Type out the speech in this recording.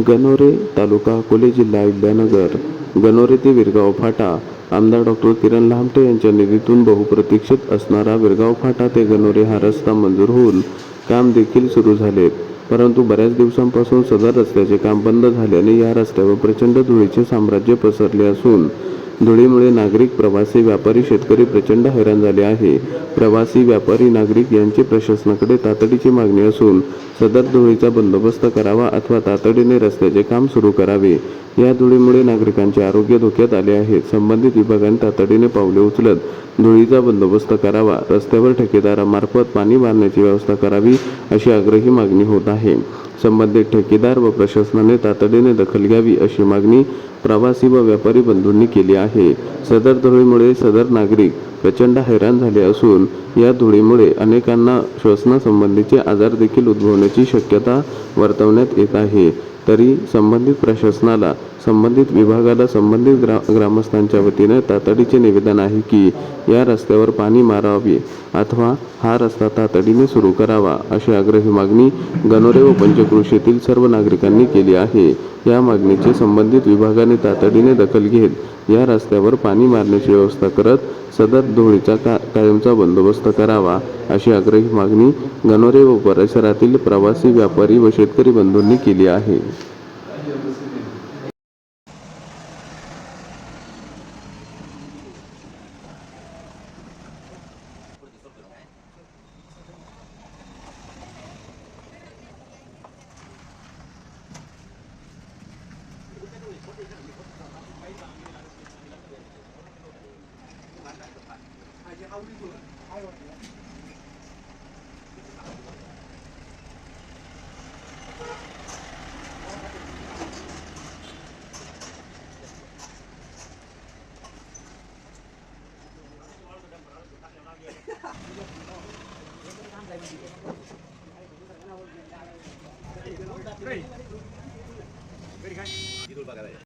गणोरे तालुका अकोले जिल्हा विद्यानगर. गणोरे ते विरगाव फाटा. आमदार डॉक्टर किरण लामटे यांच्या निधीतून बहुप्रतीक्षित असणारा विरगाव फाटा ते गणोरे हा रस्ता मंजूर होऊन काम देखील सुरू झाले परंतु बऱ्याच दिवसांपासून सदर रस्त्याचे काम बंद झाल्याने या रस्त्यावर प्रचंड धुळीचे साम्राज्य पसरले असून धुळीमुळे नागरिक प्रवासी व्यापारी शेतकरी प्रचंड हैराण झाले आहे. प्रवासी व्यापारी नागरिक यांची प्रशासनाकडे तातडीची मागणी असून सदर धुळीचा बंदोबस्त करावा अथवा तातडीने रस्त्याचे काम सुरू करावे. या धुळीमुळे नागरिकांचे आरोग्य धोक्यात आले आहे. संबंधित विभागाने तातडीने पावले उचलत धुळीचा बंदोबस्त करावा रस्त्यावर ठेकेदारामार्फत पाणी मारण्याची व्यवस्था करावी अशी आग्रही मागणी होत आहे. संबंधित ठेकेदार व प्रशासनाने तातडीने दखल घ्यावी अशी मागणी प्रवासी व व्यापारी बंधूंनी केली आहे. सदर धुळीमुळे सदर नागरिक प्रचंड हैराण झाले असून या धुळीमुळे अनेकांना श्वसनासंबंधीचे आजार देखील उद्भवण्याची शक्यता वर्तवण्यात येत आहे. तरी संबंधित प्रशासनाला संबंधित विभागाला संबंधित ग्रा ग्रामस्थांच्या वतीने तातडीचे निवेदन आहे की या रस्त्यावर पाणी मारावे अथवा हा रस्ता तातडीने सुरू करावा अशी आग्रही मागणी गणोरे व पंचक्रोशीतील सर्व नागरिकांनी केली आहे. या मागणीचे संबंधित विभागाने तातडीने दखल घेत या रस्त्यावर पाणी मारण्याची व्यवस्था करत सदर धुळीचा का कायमचा बंदोबस्त करावा अशी आग्रही मागणी गणोरे व परिसरातील प्रवासी व्यापारी व शेतकरी बंधूंनी केली आहे. Very good.